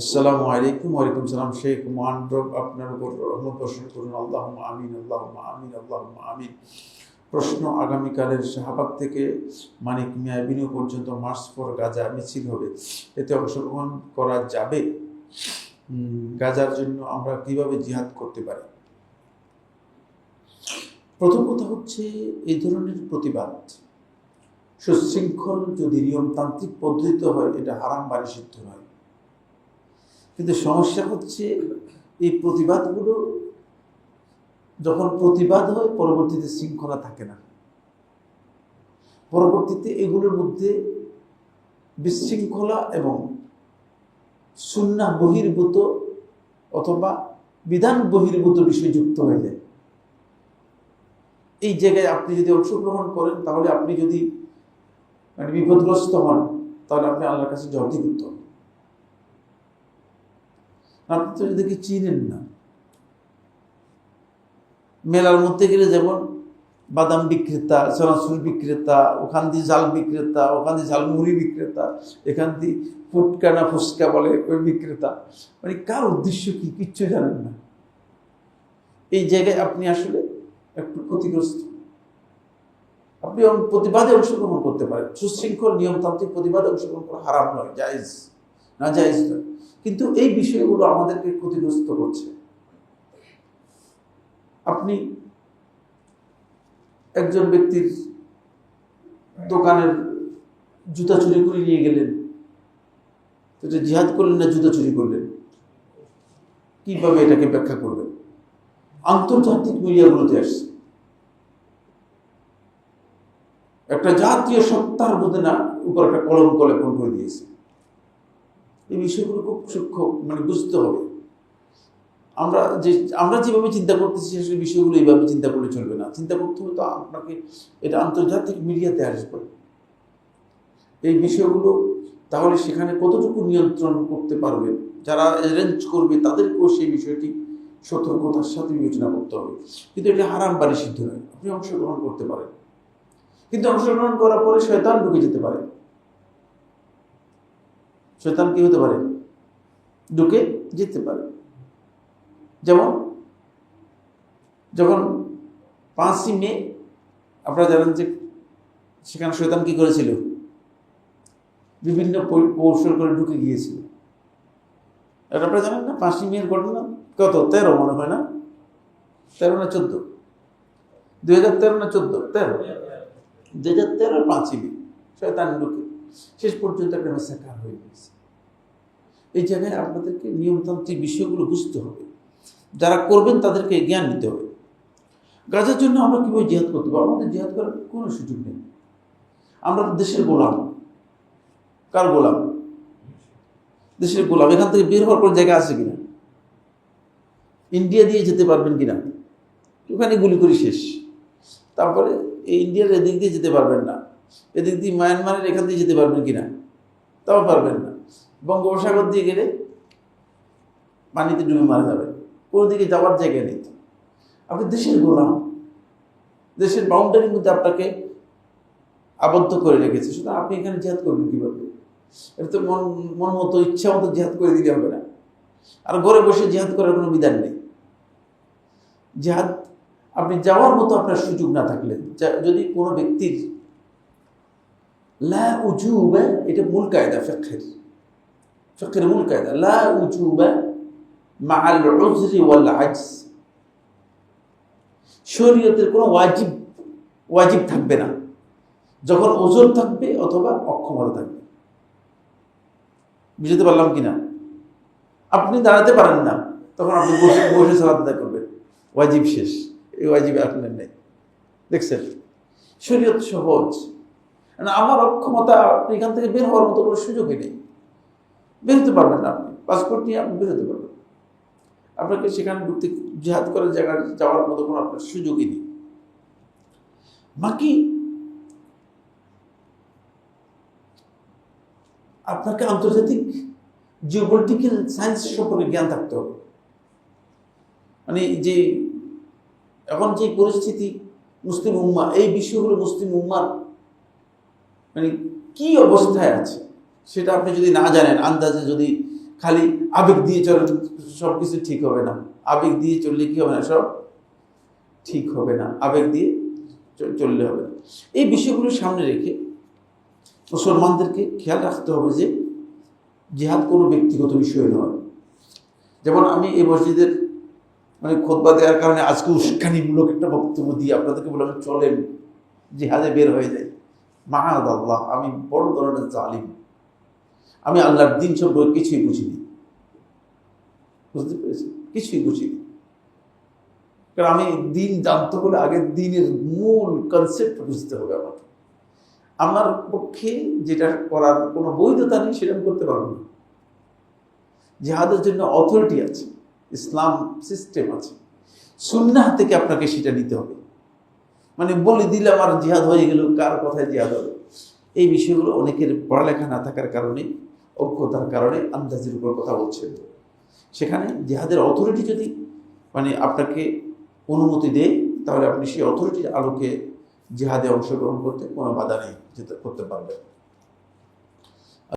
আসসালামু আলাইকুম, ওয়ালাইকুম সালাম, শেখ মহান আপনার উপর রহমত বর্ষণ করুন। আল্লাহ আমিন আল্লাহ আমিন আল্লাহ আমিন। প্রশ্ন আগামীকালের শাহবাগ থেকে মানিক মিয়া পর্যন্ত মার্চ ফর গাজা মিছিল হবে। এতে অংশগ্রহণ করা যাবে। গাজার জন্য আমরা কীভাবে জিহাদ করতে পারি? প্রথম কথা হচ্ছে, এই ধরনের প্রতিবাদ, সুশৃঙ্খল যদি নিয়মতান্ত্রিক পদ্ধতিতে হয়, এটা হারাম বাড়ি সিদ্ধ নয়। কিন্তু সমস্যা হচ্ছে এই প্রতিবাদগুলো যখন প্রতিবাদ হয়, পরবর্তীতে শৃঙ্খলা থাকে না। পরবর্তীতে এগুলোর মধ্যে বিশৃঙ্খলা এবং সুন্না বহির্ভূত অথবা বিধান বহির্ভূত বিষয় যুক্ত হয়ে যায়। এই জায়গায় আপনি যদি অংশগ্রহণ করেন, তাহলে আপনি যদি মানে বিপদগ্রস্ত হন, তাহলে আপনি আল্লাহর কাছে জবাবদি করতে হবে। আপনি তো এদেরকে চিনেন না। মেলার মধ্যে গেলে যেমন বাদাম বিক্রেতা চনাচুর বিক্রেতা, ওখান দিয়ে জাল বিক্রেতা, ওখান দিয়ে ঝালমুড়ি বিক্রেতা, এখান দিয়ে ফুটকা না ফুচকা বলে ওই বিক্রেতা। মানে কার উদ্দেশ্য কি? কিচ্ছু জানেন না। এই জায়গায় আপনি আসলে একটু ক্ষতিগ্রস্ত। আপনি প্রতিবাদে অংশগ্রহণ করতে পারেন। সুশৃঙ্খল নিয়মতান্ত্রিক প্রতিবাদে অংশগ্রহণ করা হারাম নয়, জায়েজ। না জায়েজ নয়। কিন্তু এই বিষয়গুলো আমাদেরকে ক্ষতিগ্রস্ত করছে। আপনি একজন ব্যক্তির দোকানের জুতা চুরি করে নিয়ে গেলেন। এটা জিহাদ করলেন না জুতা চুরি করলেন? কীভাবে এটাকে ব্যাখ্যা করবেন? আন্তর্জাতিক মিডিয়াগুলোতে আসছে। একটা জাতীয় সত্তার মধ্যে না, উপর একটা কলঙ্ক লেপন করে দিয়েছে। এই বিষয়গুলো খুব সূক্ষ্ম মানে বুঝতে হবে। আমরা যে, আমরা যেভাবে চিন্তা করতেছি সেই বিষয়গুলো এইভাবে চিন্তা করলে চলবে না। চিন্তা করতে হবে তো আপনাকে এটা আন্তর্জাতিক মিডিয়াতে আসবে এই বিষয়গুলো তাহলে সেখানে কতটুকু নিয়ন্ত্রণ করতে পারবেন যারা অ্যারেঞ্জ করবে, তাদেরকেও সেই বিষয়টি সতর্কতার সাথে বিবেচনা করতে হবে। কিন্তু এটা হারাম বাড়ি সিদ্ধ নয়, আপনি অংশগ্রহণ করতে পারেন। কিন্তু অংশগ্রহণ করার পরে শয়তান ঢুকে যেতে পারে। শয়তান কি হতে পারে? ঢুকে জিততে পারে। যেমন, যখন পাঁচই মে, আপনারা জানেন যে সেখানে শয়তান কি করেছিল? বিভিন্ন কৌশল করে ঢুকে গিয়েছিল। এটা আপনারা জানেন না, পাঁচই মেয়ের ঘটনা কত? তেরো মনে হয় না? তেরো না চোদ্দ? দুই হাজার তেরো না চোদ্দ? তেরো। দুই হাজার তেরো পাঁচই মে, শয়তান ঢুকে। শেষ পর্যন্ত একটা হয়ে গেছে এই জায়গায় আপনাদেরকে নিয়মতান্ত্রিক বিষয়গুলো বুঝতে হবে। যারা করবেন তাদেরকে জ্ঞান নিতে হবে। গাজার জন্য আমরা কীভাবে জিহাদ করতে পারব? আমাদের জিহাদ করার কোনো সুযোগ নেই। আমরা দেশের গোলাম। কার গোলাম? দেশের গোলাম। এখান থেকে বের হওয়ার কোনো জায়গা আছে কিনা? ইন্ডিয়া দিয়ে যেতে পারবেন কিনা? ওখানে গুলি করি শেষ। তারপরে এই ইন্ডিয়ার এদিক দিয়ে যেতে পারবেন না। এদিক দিয়ে মায়ানমারের এখান দিয়ে যেতে পারবেন কিনা? তাও পারবেন না। বঙ্গোপসাগর দিয়ে গেলে পানিতে ডুবে মারা যাবে কোনো দিকে যাওয়ার জায়গা নেই আপনি দেশের গোলাম। দেশের বাউন্ডারির মধ্যে আপনাকে আবদ্ধ করে রেখেছে। সুতরাং আপনি এখানে জেহাদ করবেন কীভাবে? এটা তো মন মন মতো, ইচ্ছা মতো জেহাদ করে দিলে হবে না। আর ঘরে বসে জেহাদ করার কোনো বিধান নেই। জেহাদ, আপনি যাওয়ার মতো আপনার সুযোগ না থাকলে যদি কোনো ব্যক্তির লা উজুবা, এটা মূল কায়দা ফেকের ফেকের মূল কায়দা। লা উজুবা মাআল উজরি ওয়াল আজজ। শরীয়তের কোনো ওয়াজিব ওয়াজিব থাকবে না। যখন ওজোর থাকবে অথবা অক্ষমতা থাকবে। বুঝতে পারলাম কিনা? আপনি দাঁড়াতে পারেন না, তখন আপনি বসে বসে সালাদ করবেন। ওয়াজিব শেষ, এই ওয়াজিব আপনার নেই। দেখছেন? শরীয়ত সহজ। না আমার অক্ষমতা আপনি এখান থেকে বের হওয়ার মতো কোনো সুযোগই নেই। বেরোতে পারবেন না আপনি। পাসপোর্ট নিয়ে আপনি বেরোতে পারবেন। আপনাকে সেখানে ঢুকতে জেহাদ করার জায়গায় যাওয়ার মতো কোনো আপনার সুযোগই নেই। বাকি আপনাকে আন্তর্জাতিক জিওপলিটিক্যাল সায়েন্স সম্পর্কে জ্ঞান থাকতে হবে। মানে যে এখন যে পরিস্থিতি মুসলিম উম্মা এই বিষয়গুলো মুসলিম উম্মার মানে কি অবস্থায় আছে? সেটা আপনি যদি না জানেন, আন্দাজে যদি খালি আবেগ দিয়ে চলেন সব কিছু ঠিক হবে না। আবেগ দিয়ে চললে কি হবে না? সব ঠিক হবে না। আবেগ দিয়ে চললে হবে না। এই বিষয়গুলো সামনে রেখে মুসলমানদেরকে খেয়াল রাখতে হবে যে জিহাদ কোনো ব্যক্তিগত বিষয় নয়। যেমন আমি এই মসজিদের মানে খোদবা দেওয়ার কারণে আজকে উস্কানিমূলক একটা বক্তব্য দিয়ে আপনাদেরকে বললাম, চলেন, জিহাদে বের হয়ে যায় মাহাদ আল্লাহ, আমি বড় ধরনের জালিম। আমি আল্লাহর দিন সম্পর্কে কিছুই বুঝিনি। বুঝতে পেরেছি কিছুই বুঝিনি। কারণ আমি দিন জানতে হলে আগে দিনের মূল কনসেপ্ট বুঝতে হবে আমাকে। আমার পক্ষে যেটা করার কোনো বৈধতা নেই, সেটা করতে পারব না। জেহাদের জন্য অথরিটি আছে, ইসলাম সিস্টেম আছে। সুন্নাহ থেকে আপনাকে সেটা নিতে হবে। মানে বলে দিলে আমার জিহাদ হয়ে গেল, কার কথায় জিহাদ হবে? এই বিষয়গুলো অনেকের পড়ালেখা না থাকার কারণে, অজ্ঞতার কারণে আন্দাজের উপর কথা বলছেন। সেখানে জিহাদের অথরিটি যদি মানে আপনাকে অনুমতি দেয়, তাহলে আপনি সেই অথরিটির আলোকে জিহাদে অংশগ্রহণ করতে কোনো বাধা নেই করতে পারবেন।